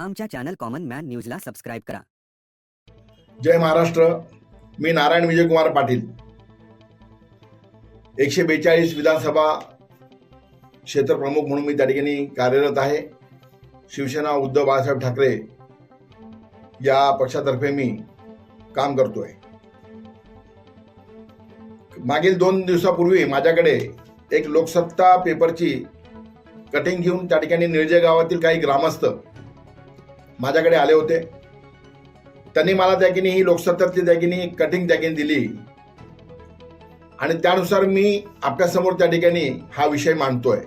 आमच्या channel common man न्यूजला subscribe करा. जय महाराष्ट्र. मी नारायण विजयकुमार पाटील. एकशे बेचाळीस विधानसभा क्षेत्रप्रमुख म्हणून मी त्या ठिकाणी कार्यरत आहे. शिवसेना उद्धव बाळासाहेब ठाकरे या पक्षातर्फे मी काम करतोय. मागील दोन दिवसापूर्वी माझ्याकडे एक लोकसत्ता पेपरची कटिंग घेऊन त्या ठिकाणी निळजे गावातील काही ग्रामस्थ माझ्याकडे आले होते. त्यांनी मला त्या ठिकाणी ही लोकसत्तातली त्या ठिकाणी कटिंग त्या की दिली. आणि त्यानुसार मी आपल्यासमोर त्या ठिकाणी हा विषय मांडतोय.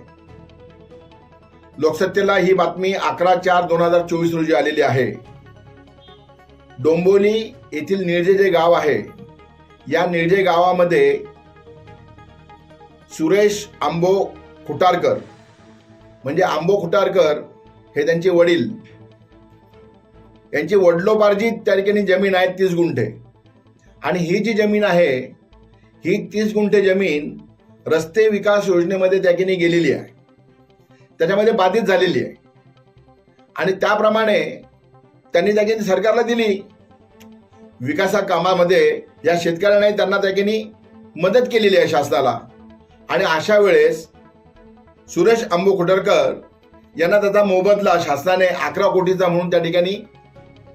लोकसत्तेला ही बातमी अकरा चार दोन हजार चोवीस रोजी आलेली आहे. डोंबोली येथील निळजे जे गाव आहे या निळजे गावामध्ये सुरेश आंबो खुटारकर म्हणजे आंबो खुटारकर हे त्यांचे वडील यांची वडलोपार्जित त्या ठिकाणी जमीन आहे तीस गुंठे. आणि ही जी जमीन आहे ही तीस गुंठे जमीन रस्ते विकास योजनेमध्ये त्या ठिकाणी गेलेली आहे. त्याच्यामध्ये बाधित झालेली आहे. आणि त्याप्रमाणे त्यांनी त्या ठिकाणी सरकारला दिली. विकासा कामामध्ये या शेतकऱ्यांनाही त्यांना त्या ठिकाणी मदत केलेली आहे शासनाला. आणि अशा वेळेस सुरेश अंबू खुटरकर यांना त्याचा मोबदला शासनाने अकरा कोटीचा म्हणून त्या ठिकाणी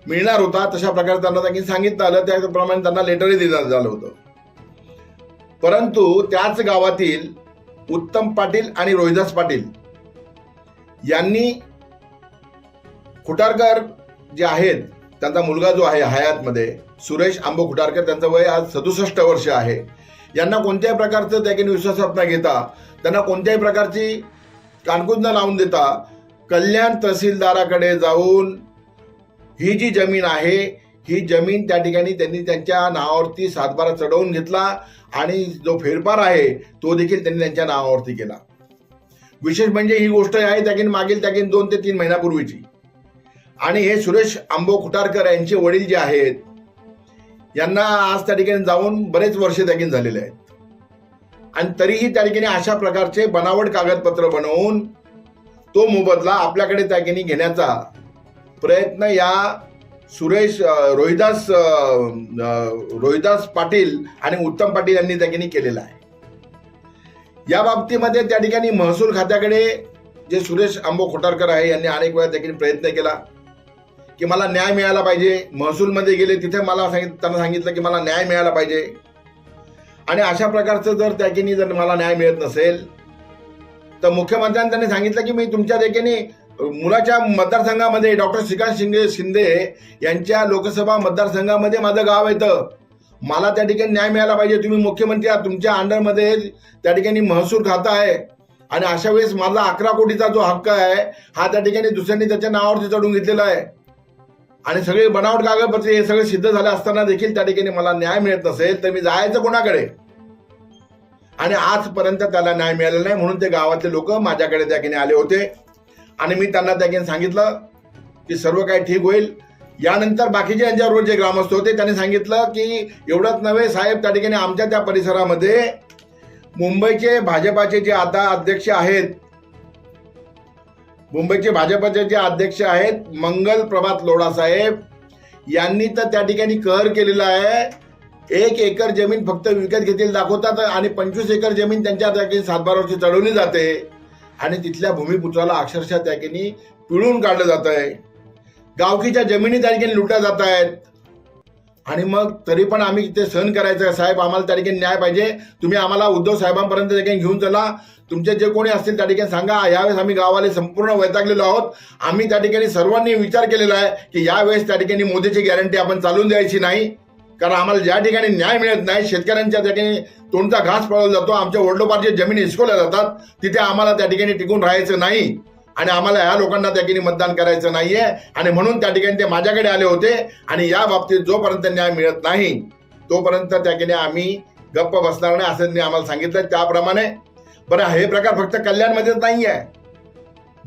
मिळणार होता तशा प्रकारे त्यांना त्यांनी सांगितलं आलं. त्याप्रमाणे त्यांना लेटरही देण्यात झालं होतं. परंतु त्याच गावातील उत्तम पाटील आणि रोहिदास पाटील यांनी खुटारकर जे आहेत त्यांचा मुलगा जो आहे हयातमध्ये सुरेश आंबो खुटारकर त्यांचं वय आज सदुसष्ट वर्ष आहे. यांना कोणत्याही प्रकारचं त्याने विश्वासात न घेता त्यांना कोणत्याही प्रकारची कानकुंद लावून देता कल्याण तहसीलदाराकडे जाऊन ही जी जमीन आहे ही जमीन त्या ठिकाणी त्यांनी त्यांच्या नावावरती सातबारा चढवून घेतला आणि जो फेरफार आहे तो देखील त्यांनी त्यांच्या नावावरती केला. विशेष म्हणजे ही गोष्ट आहे त्याकीन मागील त्याकीन दोन ते तीन महिन्यापूर्वीची. आणि हे सुरेश आंबो खुटारकर यांचे वडील जे आहेत यांना आज त्या ठिकाणी जाऊन बरेच वर्ष त्याकीन झालेले आहेत. आणि तरीही त्या ठिकाणी अशा प्रकारचे बनावट कागदपत्र बनवून तो मोबदला आपल्याकडे त्या ठिकाणी घेण्याचा प्रयत्न या सुरेश रोहिदास रोहिदास पाटील आणि उत्तम पाटील यांनी त्या ठिकाणी केलेला आहे. या बाबतीमध्ये त्या ठिकाणी महसूल खात्याकडे जे सुरेश आंबो खोटारकर आहे यांनी अनेक वेळा त्या प्रयत्न केला की मला न्याय मिळाला पाहिजे. महसूलमध्ये गेले तिथे मला सांगित त्यांना सांगितलं की मला न्याय मिळाला पाहिजे. आणि अशा प्रकारचं जर त्या ठिकाणी जर मला न्याय मिळत नसेल तर मुख्यमंत्र्यांनी त्यांनी सांगितलं की मी तुमच्या ठिकाणी मुलाच्या मतदारसंघामध्ये डॉक्टर श्रीकांत शिंदे शिंदे यांच्या लोकसभा मतदारसंघामध्ये माझं गाव येतं मला त्या ठिकाणी न्याय मिळाला पाहिजे. तुम्ही मुख्यमंत्री आहात तुमच्या अंडरमध्ये त्या ठिकाणी महसूल खाता आहे. आणि अशा वेळेस माझा अकरा कोटीचा जो हक्क आहे हा त्या ठिकाणी दुसऱ्यांनी त्याच्या नावावरती चढून घेतलेला आहे. आणि सगळे बनावट कागदपत्रे हे सगळे सिद्ध झाले असताना देखील त्या ठिकाणी मला न्याय मिळत नसेल तर मी जायचं कोणाकडे? आणि आजपर्यंत त्याला न्याय मिळालेला नाही म्हणून ते गावातले लोक माझ्याकडे त्या ठिकाणी आले होते. आणि मी त्यांना त्या सांगितलं की सर्व काही ठीक होईल. यानंतर बाकीचे यांच्याबरोबर जे ग्रामस्थ होते त्यांनी सांगितलं की एवढंच नव्हे साहेब त्या ठिकाणी आमच्या त्या परिसरामध्ये मुंबईचे भाजपाचे जे आता अध्यक्ष आहेत मुंबईचे भाजपाचे जे अध्यक्ष आहेत मंगल प्रभात लोढा साहेब यांनी तर त्या ठिकाणी कहर केलेला आहे. एक एकर जमीन फक्त विकत घेतील दाखवतात आणि पंचवीस एकर जमीन त्यांच्या त्या ठिकाणी सातबारावरची चढवली जाते. आणि तिथल्या भूमिपुत्राला अक्षरशः त्या ठिकाणी पिळून काढलं जात आहे. गावकीच्या जमिनी त्या ठिकाणी लुटल्या जात आहेत. आणि मग तरी पण आम्ही ते सहन करायचं साहेब आम्हाला त्या ठिकाणी न्याय पाहिजे. तुम्ही आम्हाला उद्धव साहेबांपर्यंत त्या ठिकाणी घेऊन चला. तुमचे जे कोणी असतील त्या ठिकाणी सांगा. यावेळेस आम्ही गावाला संपूर्ण वैतागलेलो आहोत. आम्ही त्या ठिकाणी सर्वांनी विचार केलेला आहे की यावेळेस त्या ठिकाणी मोदीची गॅरंटी आपण चालून द्यायची नाही. कारण आम्हाला ज्या ठिकाणी न्याय मिळत नाही शेतकऱ्यांच्या त्या ठिकाणी तोंडचा घास पळवला जातो आमच्या वडलोपारच्या जमिनी हिसकवल्या जातात तिथे आम्हाला त्या ठिकाणी टिकून राहायचं नाही आणि आम्हाला ह्या लोकांना त्या ठिकाणी मतदान करायचं नाहीये आणि म्हणून त्या ठिकाणी ते माझ्याकडे आले होते आणि या बाबतीत जोपर्यंत न्याय मिळत नाही तोपर्यंत त्या ठिकाणी आम्ही गप्प बसणार नाही असं त्यांनी आम्हाला सांगितलं. त्याप्रमाणे बरं हे प्रकार फक्त कल्याणमध्येच नाही आहे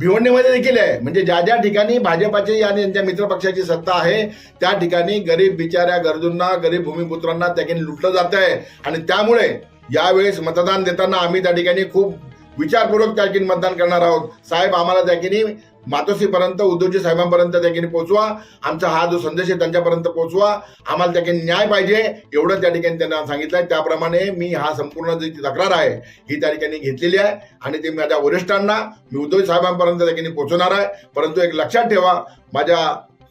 भिवंडीमध्ये देखील आहे. म्हणजे ज्या ज्या ठिकाणी भाजपाची आणि त्यांच्या मित्रपक्षाची सत्ता आहे त्या ठिकाणी गरीब बिचाऱ्या गरजूंना गरीब भूमिपुत्रांना त्या ठिकाणी लुटलं जात आहे. आणि त्यामुळे यावेळेस मतदान देताना आम्ही त्या ठिकाणी खूप विचारपूर्वक त्या ठिकाणी मतदान करणार आहोत. साहेब आम्हाला त्या ठिकाणी मातोश्रीपर्यंत उद्धवजी साहेबांपर्यंत त्या ठिकाणी पोहोचवा. आमचा हा जो संदेश आहे त्यांच्यापर्यंत पोहोचवा. आम्हाला त्या ठिकाणी न्याय पाहिजे एवढं त्या ठिकाणी त्यांना सांगितलंय. त्याप्रमाणे मी हा संपूर्ण जी तक्रार आहे ही त्या ठिकाणी घेतलेली आहे. आणि ते माझ्या वरिष्ठांना मी उद्धव साहेबांपर्यंत त्या ठिकाणी पोहोचवणार आहे. परंतु एक लक्षात ठेवा माझ्या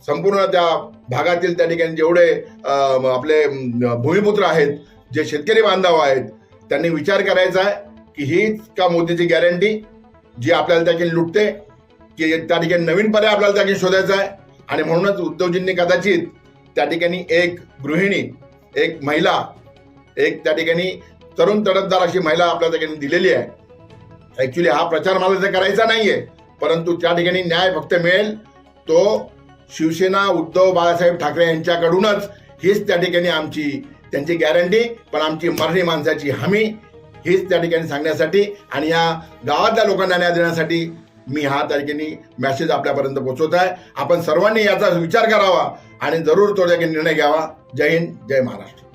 संपूर्ण त्या भागातील त्या ठिकाणी जेवढे आपले भूमिपुत्र आहेत जे शेतकरी बांधव आहेत त्यांनी विचार करायचा आहे की हीच का मोदीची गॅरंटी जी आपल्याला त्या लुटते की त्या ठिकाणी नवीन पर्याय आपल्याला त्या ठिकाणी शोधायचा आहे. आणि म्हणूनच उद्धवजींनी कदाचित त्या ठिकाणी एक गृहिणी एक महिला एक त्या ठिकाणी तरुण तडफदार अशी महिला आपल्या त्या ठिकाणी दिलेली आहे. ऍक्च्युली हा प्रचार मला तर करायचा नाहीये परंतु त्या ठिकाणी न्याय फक्त मिळेल तो शिवसेना उद्धव बाळासाहेब ठाकरे यांच्याकडूनच हीच त्या ठिकाणी आमची त्यांची गॅरंटी पण आमची मराठी माणसाची हमी हीच त्या ठिकाणी सांगण्यासाठी आणि या गावातल्या लोकांना न्याय देण्यासाठी मी हा तारखेने मॅसेज आपल्यापर्यंत पोहोचवत आहे. आपण सर्वांनी याचा विचार करावा आणि जरूर तो निर्णय घ्यावा. जय हिंद जय महाराष्ट्र.